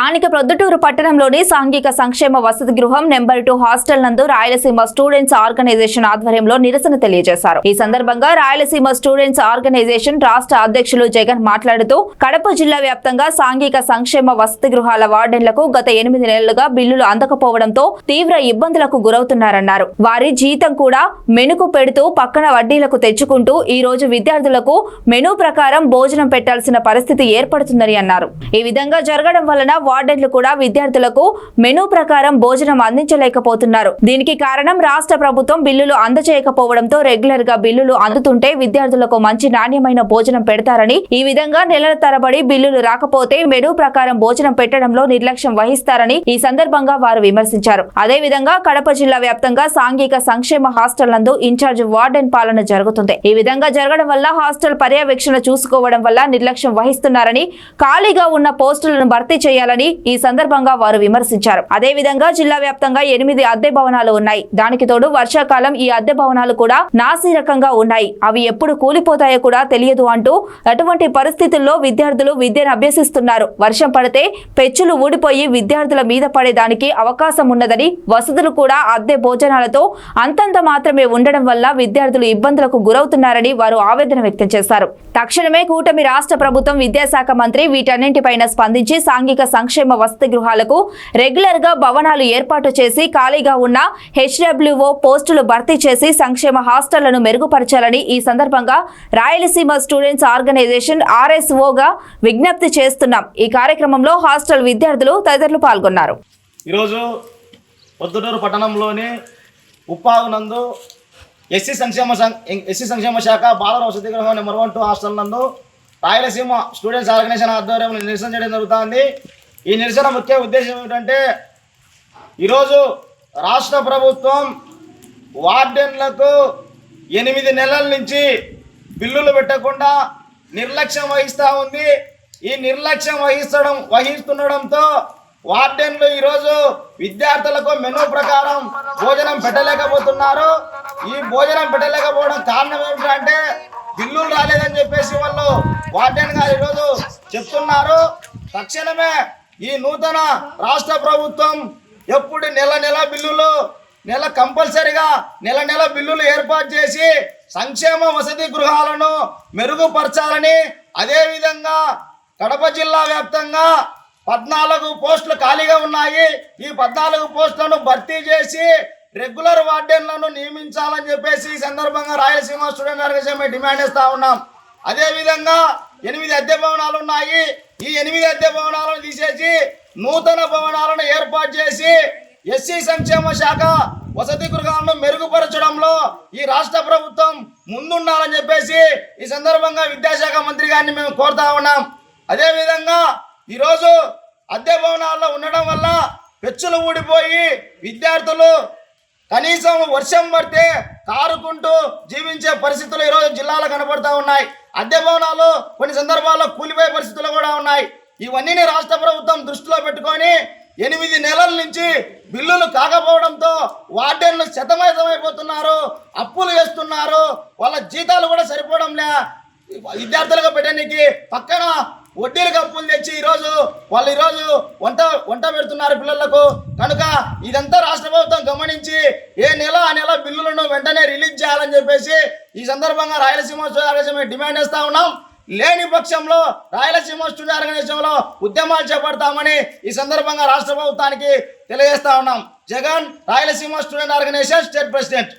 స్థానిక ప్రొద్దుటూరు పట్టణంలోని సాంఘిక సంక్షేమ వసతి గృహం నెంబర్ టూ హాస్టల్ నందు రాయలసీమ స్టూడెంట్స్ ఆర్గనైజేషన్ ఆధ్వర్యంలో నిరసన తెలియజేశారు. ఈ సందర్భంగా రాయలసీమ స్టూడెంట్స్ ఆర్గనైజేషన్ రాష్ట్ర అధ్యక్షులు జగన్ మాట్లాడుతూ కడప జిల్లా వ్యాప్తంగా సాంఘిక సంక్షేమ వసతి గృహాల వార్డెన్లకు గత ఎనిమిది నెలలుగా బిల్లులు అందకపోవడంతో తీవ్ర ఇబ్బందులకు గురవుతున్నారన్నారు. వారి జీతం కూడా మెనుకు పెడుతూ పక్కన వడ్డీలకు తెచ్చుకుంటూ ఈ రోజు విద్యార్థులకు మెనూ ప్రకారం భోజనం పెట్టాల్సిన పరిస్థితి ఏర్పడుతుందని అన్నారు. ఈ విధంగా జరగడం వలన వార్డెన్లు కూడా విద్యార్థులకు మెనూ ప్రకారం భోజనం అందించలేకపోతున్నారు. దీనికి కారణం రాష్ట్ర ప్రభుత్వం బిల్లులు అందజేయకపోవడంతో రెగ్యులర్గా బిల్లులు అందుతుంటే విద్యార్థులకు మంచి నాణ్యమైన భోజనం పెడతారని ఈ విధంగా నెలల తరబడి బిల్లులు రాకపోతే మెనూ ప్రకారం భోజనం పెట్టడంలో నిర్లక్ష్యం వహిస్తారని ఈ సందర్భంగా వారు విమర్శించారు. అదే విధంగా కడప జిల్లా వ్యాప్తంగా సాంఘిక సంక్షేమ హాస్టల్ నందు ఇన్ఛార్జ్ వార్డెన్ పాలన జరుగుతుంది. ఈ విధంగా జరగడం వల్ల హాస్టల్ పర్యవేక్షణ చూసుకోవడం వల్ల నిర్లక్ష్యం వహిస్తున్నారని ఖాళీగా ఉన్న పోస్టులను భర్తీ చేయాలని ఈ సందర్భంగా వారు విమర్శించారు. అదే విధంగా జిల్లా వ్యాప్తంగా ఎనిమిది అద్దె భవనాలు ఉన్నాయి. దానికి తోడు వర్షాకాలం ఈ అద్దె భవనాలు కూడా నాసి రకంగా ఉన్నాయి. అవి ఎప్పుడు కూలిపోతాయో కూడా తెలియదు అంటూ అటువంటి పరిస్థితుల్లో విద్యార్థులు విద్యను అభ్యసిస్తున్నారు. వర్షం పడితే పెచ్చులు ఊడిపోయి విద్యార్థుల మీద పడేదానికి అవకాశం ఉన్నదని వసతులు కూడా అద్దె భోజనాలతో అంతంత మాత్రమే ఉండడం వల్ల విద్యార్థులు ఇబ్బందులకు గురవుతున్నారని వారు ఆవేదన వ్యక్తం చేశారు. తక్షణమే కూటమి రాష్ట్ర ప్రభుత్వం విద్యాశాఖ మంత్రి వీటన్నింటిపైన స్పందించి సాంఘిక సంక్షేమ వసతి గృహాలకు రెగ్యులర్గా భవనాలు ఏర్పాటు చేసి ఖాళీగా ఉన్న హెచ్డబ్ల్యూఓ పోస్టులు భర్తీ చేసి సంక్షేమ హాస్టళ్ళను మెరుగుపరచాలని ఈ సందర్భంగా రాయలసీమ స్టూడెంట్స్ ఆర్గనైజేషన్ ఆర్ఎస్ఓగా విజ్ఞప్తి చేస్తున్నాం. ఈ కార్యక్రమంలో హాస్టల్ విద్యార్థులు తదితరులు పాల్గొన్నారు. ఈరోజు పొద్దుటూరు పట్టణంలోని ఉప్పాగు నందు ఎస్సీ సంక్షేమ సం- ఎస్సీ సంక్షేమ శాఖ బాలర వసతి గృహం నెంబర్ వన్ టూ హాస్టల్ నందు రాయలసీమ స్టూడెంట్స్ ఆర్గనైజేషన్ ఆధ్వర్యంలో నిరసన చేయడం జరుగుతుంది. ఈ నిరసన ముఖ్య ఉద్దేశం ఏమిటంటే ఈరోజు రాష్ట్ర ప్రభుత్వం వార్డెన్లకు ఎనిమిది నెలల నుంచి బిల్లులు పెట్టకుండా నిర్లక్ష్యం వహిస్తూ ఉంది. ఈ నిర్లక్ష్యం వహిస్తడం వహిస్తుండడంతో వార్డెన్లు ఈరోజు విద్యార్థులకు మెనూ ప్రకారం భోజనం పెట్టలేకపోతున్నారు. ఈ భోజనం పెట్టలేకపోవడం కారణం ఏమిటంటే బిల్లులు రాలేదని చెప్పేసి వాళ్ళు వార్డెన్ గారు ఈరోజు చెప్తున్నారు. తక్షణమే ఈ నూతన రాష్ట్ర ప్రభుత్వం ఎప్పుడు నెల నెల బిల్లులు నెల కంపల్సరిగా నెల నెల బిల్లులు ఏర్పాటు చేసి సంక్షేమ వసతి గృహాలను మెరుగుపరచాలని అదేవిధంగా కడప జిల్లా వ్యాప్తంగా పద్నాలుగు పోస్టులు ఖాళీగా ఉన్నాయి. ఈ పద్నాలుగు పోస్టులను భర్తీ చేసి రెగ్యులర్ వార్డెన్లను నియమించాలని చెప్పేసి ఈ సందర్భంగా రాయలసీమ స్టూడెంట్ ఆర్గనైజేషన్ డిమాండ్ చేస్తా ఉన్నాం. అదేవిధంగా ఎనిమిది అద్దె భవనాలు ఉన్నాయి. ఈ ఎనిమిది అద్దె భవనాలను తీసేసి నూతన భవనాలను ఏర్పాటు చేసి ఎస్సీ సంక్షేమ శాఖ వసతి గృహాలను మెరుగుపరచడంలో ఈ రాష్ట్ర ప్రభుత్వం ముందుండాలని చెప్పేసి ఈ సందర్భంగా విద్యాశాఖ మంత్రి గారిని మేము కోరుతా ఉన్నాం. అదేవిధంగా ఈరోజు అద్దె భవనాల్లో ఉండడం వల్ల పెచ్చులు ఊడిపోయి విద్యార్థులు కనీసం వర్షం పడితే కారుకుంటూ జీవించే పరిస్థితులు ఈరోజు జిల్లాలో కనబడుతూ ఉన్నాయి. అద్దె భవనాలు కొన్ని సందర్భాల్లో కూలిపోయే పరిస్థితులు కూడా ఉన్నాయి. ఇవన్నీ రాష్ట్ర ప్రభుత్వం దృష్టిలో పెట్టుకొని ఎనిమిది నెలల నుంచి బిల్లులు కాకపోవడంతో వార్డెన్లు శతమైతమైపోతున్నారు అప్పులు వేస్తున్నారు. వాళ్ళ జీతాలు కూడా సరిపోవడం లే విద్యార్థులుగా పెట్టడానికి పక్కన వడ్డీలకు అప్పులు తెచ్చి ఈరోజు వాళ్ళు ఈరోజు వంట వంట పెడుతున్నారు పిల్లలకు. కనుక ఇదంతా రాష్ట్ర ప్రభుత్వం గమనించి ఏ నెల ఆ నెల బిల్లులను వెంటనే రిలీజ్ చేయాలని చెప్పేసి ఈ సందర్భంగా రాయలసీమ స్టూడెంట్ డిమాండ్ చేస్తా ఉన్నాం. లేని పక్షంలో రాయలసీమ స్టూడెంట్ ఆర్గనైజేషన్లో ఉద్యమాలు చేపడతామని ఈ సందర్భంగా రాష్ట్ర ప్రభుత్వానికి తెలియజేస్తా ఉన్నాం. Jagan Rayalaseema student organization state president